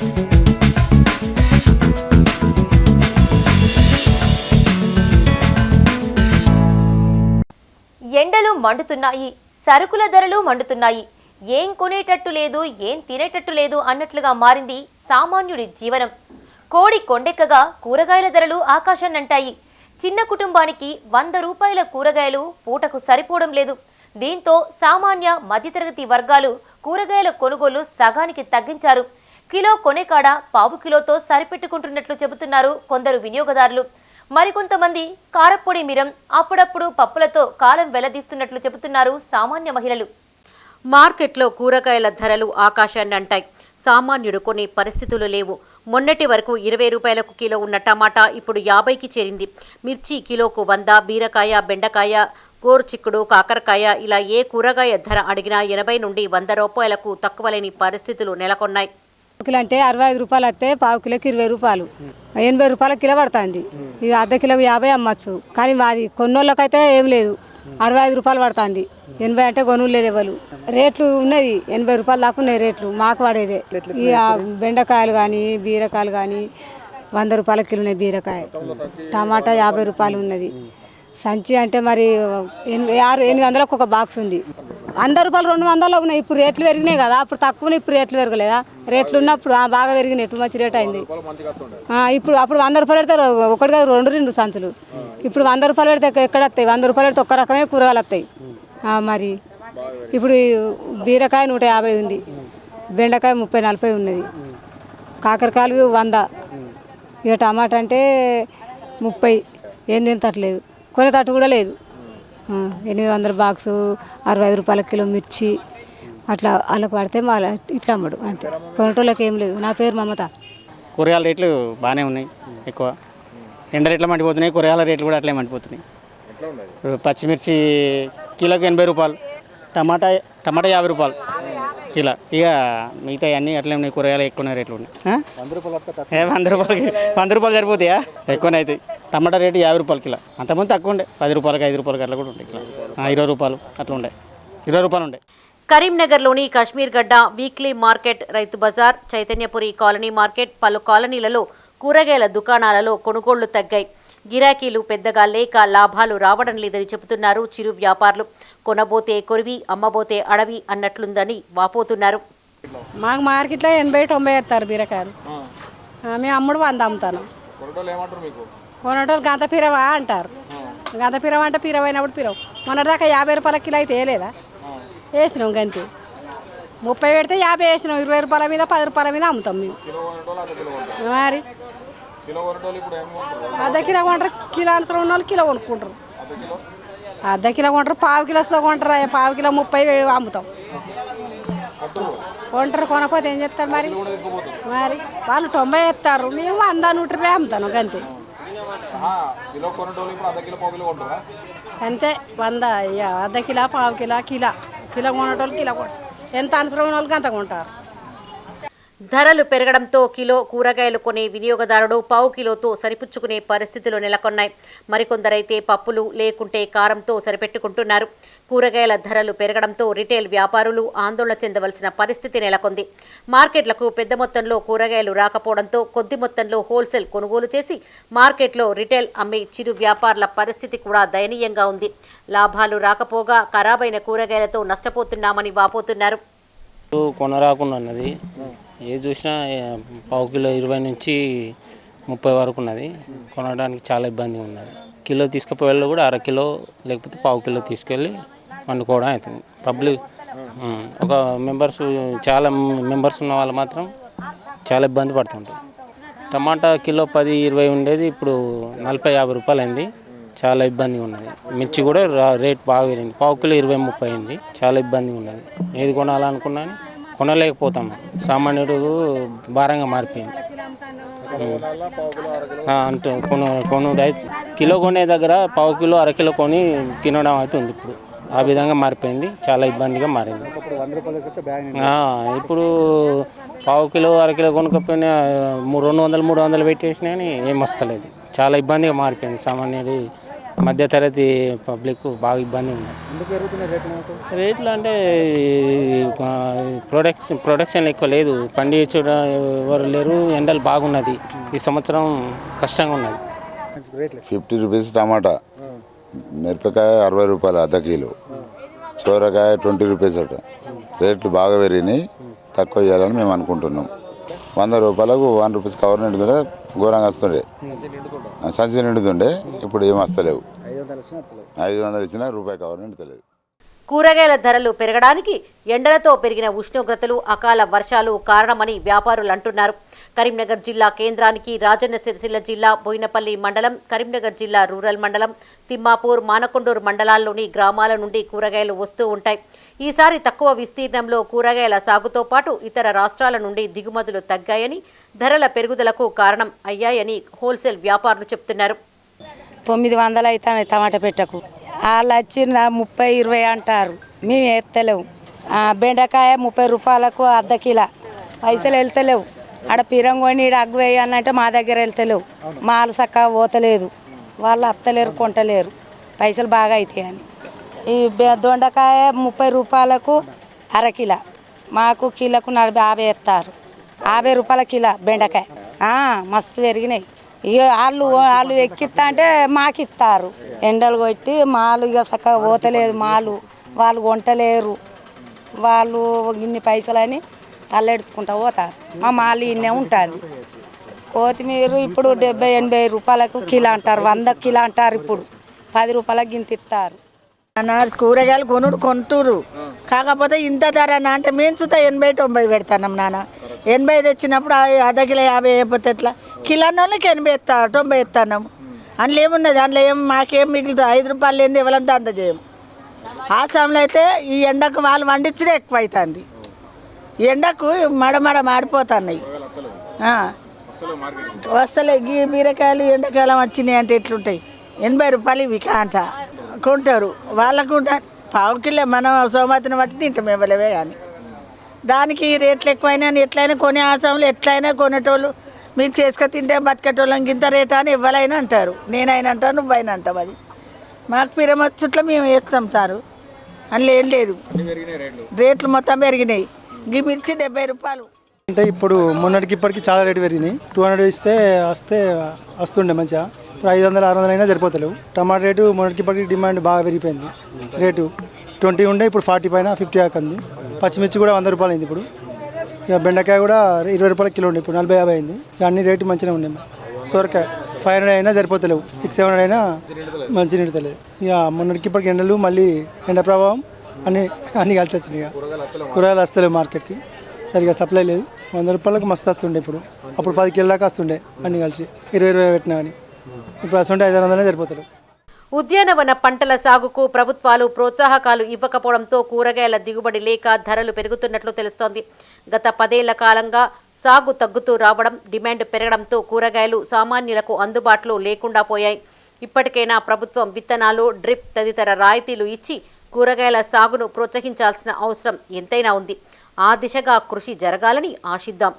ఎండలు మండుతున్నాయి సరుకుల ధరలు మండుతున్నాయి. ఏం కొనేటట్టు లేదు ఏం తినేటట్టు లేదు అన్నట్లుగా మారింది సామాన్యుడి జీవనం. కోడి కొండెక్కగా కూరగాయల ధరలు ఆకాశాన్నంటాయి. చిన్న కుటుంబానికి వంద రూపాయల కూరగాయలు పూటకు సరిపోవడం లేదు. దీంతో సామాన్య మధ్యతరగతి వర్గాలు కూరగాయల కొనుగోలు సగానికి తగ్గించారు. కిలో కొనేకాడ పావు కిలోతో సరిపెట్టుకుంటున్నట్లు చెబుతున్నారు కొందరు వినియోగదారులు. మరికొంతమంది కారప్పొడి మిరం అప్పుడప్పుడు పప్పులతో కాలం వెల్లదీస్తున్నట్లు చెబుతున్నారు సామాన్య మహిళలు. మార్కెట్లో కూరగాయల ధరలు ఆకాశాన్ని అంటాయి. సామాన్యుడు కొన్ని పరిస్థితులు లేవు. మొన్నటి వరకు ఇరవై రూపాయలకు కిలో ఉన్న టమాటా ఇప్పుడు యాభైకి చేరింది. మిర్చి కిలోకు వంద బీరకాయ బెండకాయ గోరుచిక్కుడు కాకరకాయ ఇలా ఏ కూరగాయ ధర అడిగినా ఎనభై నుండి వంద రూపాయలకు తక్కువలేని పరిస్థితులు నెలకొన్నాయి. కిలో అంటే అరవై ఐదు రూపాయలు వస్తే పావు కిలోకి ఇరవై రూపాయలు. ఎనభై రూపాయల కిలో పడుతుంది. ఇక అర్ధ కిలోకి యాభై అమ్మచ్చు. కానీ మాది కొన్నోళ్ళకైతే ఏం లేదు. అరవై ఐదు రూపాయలు పడుతుంది. ఎనభై అంటే కొనులు లేదు ఎవరు. రేట్లు ఉన్నది. ఎనభై రూపాయలు దాకా ఉన్నాయి రేట్లు. మాకు పడేదే. ఇక బెండకాయలు కానీ బీరకాయలు కానీ వంద రూపాయల కిలో ఉన్నాయి బీరకాయ. టమాటా యాభై రూపాయలు ఉన్నది. సంచి అంటే మరి ఎనిమిది ఆరు ఎనిమిది వందలకు ఒక బాక్స్ ఉంది. వంద రూపాయలు రెండు వందలు ఉన్నాయి. ఇప్పుడు రేట్లు పెరిగినాయి కదా అప్పుడు తక్కువ ఇప్పుడు రేట్లు పెరగలేదా? రేట్లు ఉన్నప్పుడు ఆ, బాగా పెరిగినాయి. ఇప్పుడు మంచి రేట్ అయింది. ఇప్పుడు అప్పుడు వంద రూపాయలు పెడితే ఒకటి కాదు రెండు రెండు సంచులు. ఇప్పుడు వంద రూపాయలు పెడితే ఎక్క- ఎక్కడ వస్తాయి? వంద రూపాయలు పెడితే ఒక్క రకమే కూరగాయలు వస్తాయి. మరి ఇప్పుడు బీరకాయ నూట యాభై ఉంది. బెండకాయ ముప్పై నలభై ఉన్నది. కాకరకాయలు వంద. ఇక టమాటా అంటే ముప్పై. ఏం తింటట్లేదు. కొనేటట్టు కూడా లేదు. ఎనిమిది వందల బాక్సు అరవై ఐదు రూపాయల కిలో మిర్చి అట్లా వాళ్ళకి పడితే మా ఇట్లా అమ్మడు అంతే. కొనటోళ్ళకి ఏం లేదు. నా పేరు మమత. కూరగాయల రేట్లు బాగానే ఉన్నాయి ఎక్కువ. ఎండ రేట్లు మండిపోతున్నాయి కూరగాయల రేట్లు కూడా అట్లే మండిపోతున్నాయి. పచ్చిమిర్చి కిలోకి ఎనభై రూపాయలు టమాటా టమాటా యాభై రూపాయలు కిలో. ఇక మిగతా అన్నీ అట్లే ఉన్నాయి కూరగాయలు ఎక్కువ రేట్లు ఉన్నాయి. వంద రూపాయలకి వంద రూపాయలు సరిపోతాయా? ఎక్కువనే అవుతాయి. టమాటా రేటు యాభై రూపాయలు కిలో. అంతకుముందు తక్కువ ఉండే. పది రూపాయలకి ఐదు రూపాయలకి అట్లా కూడా ఆ, ఇరవై రూపాయలు అట్లా ఉండే. ఇరవై రూపాయలు ఉండే. కరీంనగర్లోని కశ్మీర్ గడ్డ weekly market Rythu Bazar Chaitanyapuri colony market పలు కాలనీలలో కూరగాయల దుకాణాలలో కొనుగోళ్ళు తగ్గాయి. గిరాకీలు పెద్దగా లేక లాభాలు రావడం లేదని చెబుతున్నారు చిరు వ్యాపారులు. కొనబోతే కొరివి అమ్మబోతే అడవి అన్నట్లుందని వాపోతున్నారు. మాకు మార్కెట్లో ఎనభై తొంభై వేస్తారు బీరకాయలు. మేము అమ్ముడు వంద అమ్ముతాను. కొనటోళ్ళు గంత పిరవా అంటారు. గంత పిరవ అంటే పిరవ అయినప్పుడు పిరవ. మొన్నటిదాకా యాభై రూపాయల కిలో అయితే వేయలేదా? వేసినాం గంతే. ముప్పై పెడితే యాభై వేసినాం. ఇరవై రూపాయల మీద పది రూపాయల మీద అమ్ముతాం మేము. మరి? అర్ధ కిలో కొంటారు. కిలో అంతరం ఉన్న వాళ్ళు కిలో కొనుక్కుంటారు. అర్ధ కిలో? కొంటారు. పావు కిలోస్లో కొంటారు. పావు కిలో ముప్పై అమ్ముతాం. కొంటారు. కొనకపోతే ఏం చేస్తారు మరి? మరి వాళ్ళు తొంభై ఎత్తారు. మేము వంద నూట రూపాయ అమ్ముతాను అంతే అంతే వంద ఇక అర్ధ కిలో పావు కిలో కిలో. కిలో కొనేటోళ్ళు కిలో కొంటారు ఎంత అవసరం వాళ్ళకి అంత కొంటారు. ధరలు పెరగడంతో కిలో కూరగాయలు కొనే వినియోగదారుడు పావు కిలోతో సరిపుచ్చుకునే పరిస్థితులు నెలకొన్నాయి. మరికొందరైతే పప్పులు లేకుంటే కారంతో సరిపెట్టుకుంటున్నారు. కూరగాయల ధరలు పెరగడంతో రిటైల్ వ్యాపారులు ఆందోళన చెందవలసిన పరిస్థితి నెలకొంది. మార్కెట్లకు పెద్ద మొత్తంలో కూరగాయలు రాకపోవడంతో కొద్ది మొత్తంలో హోల్సేల్ కొనుగోలు చేసి మార్కెట్లో రిటైల్ అమ్మే చిరు వ్యాపారుల పరిస్థితి కూడా దయనీయంగా ఉంది. లాభాలు రాకపోగా ఖరాబైన కూరగాయలతో నష్టపోతున్నామని వాపోతున్నారు. కొనరాకుండా ఉన్నది ఏది చూసినా పావు కిలో ఇరవై నుంచి ముప్పై వరకు ఉన్నది కొనడానికి చాలా ఇబ్బంది ఉన్నది కిలో తీసుకుపోయేళ్ళు కూడా అర కిలో లేకపోతే పావు కిలో తీసుకెళ్ళి వండుకోవడం అవుతుంది పబ్లిక్ ఒక మెంబర్స్ చాలా మెంబర్స్ ఉన్న వాళ్ళు మాత్రం చాలా ఇబ్బంది పడుతుంటారు. టమాటా కిలో పది ఇరవై ఉండేది. ఇప్పుడు నలభై యాభై రూపాయలు అయింది చాలా ఇబ్బందిగా ఉన్నది మిర్చి కూడా రా- రేట్ బాగా పెరిగింది. పావు కిలో ఇరవై ముప్పై అయింది. చాలా ఇబ్బందిగా ఉన్నది ఏది కొనాలనుకున్నాను కొనలేకపోతాం సామాన్యుడు భారంగా మారిపోయింది. అంటే అంటూ కొను కొనుడు కిలో కొనే దగ్గర పావు కిలో అరకిలో కొని తినడం అవుతుంది ఇప్పుడు. ఆ విధంగా మారిపోయింది. చాలా ఇబ్బందిగా మారింది. ఇప్పుడు పావు కిలో అరకిలో కొనుక్కపోయినా రెండు వందలు మూడు వందలు పెట్టేసినా ఏం వస్తలేదు. చాలా ఇబ్బందిగా మారిపోయింది సామాన్యుడి మధ్యతరగతి పబ్లిక్ బాగా ఇబ్బంది ఉంది. రేట్లు అంటే ప్రొడక్షన్ ప్రొడక్షన్ ఎక్కువ లేదు. పండించడం ఎవరు లేరు. ఎండలు బాగున్నది. ఈ సంవత్సరం కష్టంగా ఉన్నది. ఫిఫ్టీ రూపీస్ టమాటా మిరపకాయ అరవై రూపాయలు అర్ధ కిలో సోరకాయ ట్వంటీ రూపీస్ అట. రేట్లు బాగా పెరిగినాయి. తక్కువ చేయాలని మేము అనుకుంటున్నాం. వంద రూపాయలకు వన్ రూపీస్ కవర్ నిండుతుండే ఘోరంగా వస్తుండే. సంచి నిండుతుండే ఇప్పుడు ఏం వస్తలేవు. ఐదు వందలు వచ్చినా వస్తలేవు. ఐదు వందలు ఇచ్చినా రూపాయి కవర్ నిండుతలేదు. కూరగాయల ధరలు పెరగడానికి ఎండలతో పెరిగిన ఉష్ణోగ్రతలు అకాల వర్షాలు కారణమని వ్యాపారులు అంటున్నారు. కరీంనగర్ జిల్లా కేంద్రానికి రాజన్న సిరిసిల్ల జిల్లా బోయినపల్లి మండలం కరీంనగర్ జిల్లా రూరల్ మండలం తిమ్మాపూర్ మానకొండూరు మండలాల్లోని గ్రామాల నుండి కూరగాయలు వస్తూ ఉంటాయి. ఈసారి తక్కువ విస్తీర్ణంలో కూరగాయల సాగుతో పాటు ఇతర రాష్ట్రాల నుండి దిగుమతులు తగ్గాయని ధరల పెరుగుదలకు కారణం అయ్యాయని హోల్సేల్ వ్యాపారులు చెప్తున్నారు. తొమ్మిది వందలు అవుతాయి టమాటా పెట్టకు. వాళ్ళు వచ్చి ముప్పై ఇరవై అంటారు. మేము ఎత్తలేవు. బెండకాయ ముప్పై రూపాయలకు అర్ధ కిలో. పైసలు వెళ్తలేవు. ఆడ పిరంగోని ఈడ అగ్గు వేయనంటే మా దగ్గర వెళ్తలేవు. మాలు సక్క పోతలేదు. వాళ్ళు అత్తలేరు కొంటలేరు. పైసలు బాగా అవుతాయి అని ఈ దొండకాయ ముప్పై రూపాయలకు అరకిల మాకు కిలోకు నలభై యాభై ఇస్తారు. యాభై రూపాయల కిలో బెండకాయ. మస్తు పెరిగినాయి. ఇక వాళ్ళు వాళ్ళు ఎక్కిస్తా అంటే మాకు ఇస్తారు ఎండలు కొట్టి మాలు ఇక చక్కగా పోతలేదు మాలు. వాళ్ళు వంటలేరు వాళ్ళు ఇన్ని పైసలని తల్లెడుచుకుంటా పోతారు. మా మాలు ఇన్నే ఉంటుంది. కొత్తిమీర ఇప్పుడు డెబ్బై ఎనభై రూపాయలకు కిలో అంటారు. వంద కిలో అంటారు ఇప్పుడు. పది రూపాయలకు గింత ఇస్తారు అన్న కూరగాయలు కొనుడు కొంటురు కాకపోతే ఇంత ధర అన్న అంటే మేము చూస్తే ఎనభై తొంభై పెడతాం నాన్న. ఎనభై తెచ్చినప్పుడు అర్ధ కిలో యాభై అయిపోతే ఎట్లా? కిలో వాళ్ళకి ఎనభై ఎత్తా తొంభై ఎత్తాం అందులో ఏమున్నది? దాంట్లో ఏం మాకేం మిగులుతుంది ఐదు రూపాయలు లేని ఎవరంతా అంత చేయం. ఆ సమయంలో అయితే ఈ ఎండకు వాళ్ళు వండించడే ఎక్కువ అవుతుంది ఎండకు మడమడ మాడిపోతున్నాయి. వస్తలే. గీ బీరకాయలు ఎండాకాలం వచ్చినాయి అంటే ఎట్లుంటాయి? ఎనభై రూపాయలు ఇవి కాంట. కొంటారు. వాళ్ళకు డ- పావు కిలో మనం సోమతిని బట్టి తింటాం ఇవ్వలేవే కానీ దానికి రేట్లు ఎక్కువైనా ఎట్లయినా కొనే ఆశంలో ఎట్లయినా కొనేటోళ్ళు మీరు చేసుక తింటే బతికేటోళ్ళం ఇంత రేట్ అని ఇవ్వలైనా అంటారు. నేనైనా అంటాను నువ్వైనా అంటావు అది. మాకు పిరమచ్చుట్లో మేము వేస్తాం సారు. అందులో ఏం లేదు. రేట్లు మొత్తం పెరిగినాయి. గీ మిర్చి డెబ్బై రూపాయలు. అంటే ఇప్పుడు మొన్నటికి ఇప్పటికి చాలా రేటు పెరిగినాయి. టూ హండ్రెడ్ ఇస్తే వస్తే వస్తుండే మంచిగా. ఐదు వందలు ఆరు వందలు అయినా సరిపోతలేవు. టమాటా రేటు మొన్నటికి ఇప్పటికి డిమాండ్ బాగా పెరిగిపోయింది. రేటు ట్వంటీ ఉండే ఇప్పుడు ఫార్టీ పైన ఫిఫ్టీ దాకా ఉంది. పచ్చిమిర్చి కూడా వంద రూపాయలు అయింది ఇప్పుడు. ఇక బెండకాయ కూడా ఇరవై రూపాయల కిలో ఉండే ఇప్పుడు నలభై యాభై అయింది. ఇక అన్ని రేటు మంచిగా ఉన్నాయి. సొరకాయ ఫైవ్ హండ్రెడ్ అయినా సరిపోతలేవు. సిక్స్ సెవెన్ హండ్రెడ్ అయినా మంచి నిడతలేదు. ఇక మొన్నటికి ఇప్పటికి ఎండలు మళ్ళీ ఎండ ప్రభావం అన్ని అన్ని కలిసి వచ్చినాయి ఇక. కూరగాయలు వస్తలేవు మార్కెట్కి. సరిగా సప్లై లేదు. వంద రూపాయలకు మస్తు వస్తుండే ఇప్పుడు. అప్పుడు పది కిలో దాకా వస్తుండే అన్నీ కలిసి. ఇరవై ఇరవై పెట్టినా కానీ. ఇప్పుడు వస్తుంటే ఐదు వందలే సరిపోతారు ఉద్యానవన పంటల సాగుకు ప్రభుత్వాలు ప్రోత్సాహకాలు ఇవ్వకపోవడంతో కూరగాయల దిగుబడి లేక ధరలు పెరుగుతున్నట్లు తెలుస్తోంది. గత పదేళ్ళ కాలంగా సాగు తగ్గుతూ రావడం డిమాండ్ పెరగడంతో కూరగాయలు సామాన్యులకు అందుబాటులో లేకుండా పోయాయి. ఇప్పటికైనా ప్రభుత్వం విత్తనాలు డ్రిప్ తదితర రాయితీలు ఇచ్చి కూరగాయల సాగును ప్రోత్సహించాల్సిన అవసరం ఎంతైనా ఉంది. ఆ దిశగా కృషి జరగాలని ఆశిద్దాం.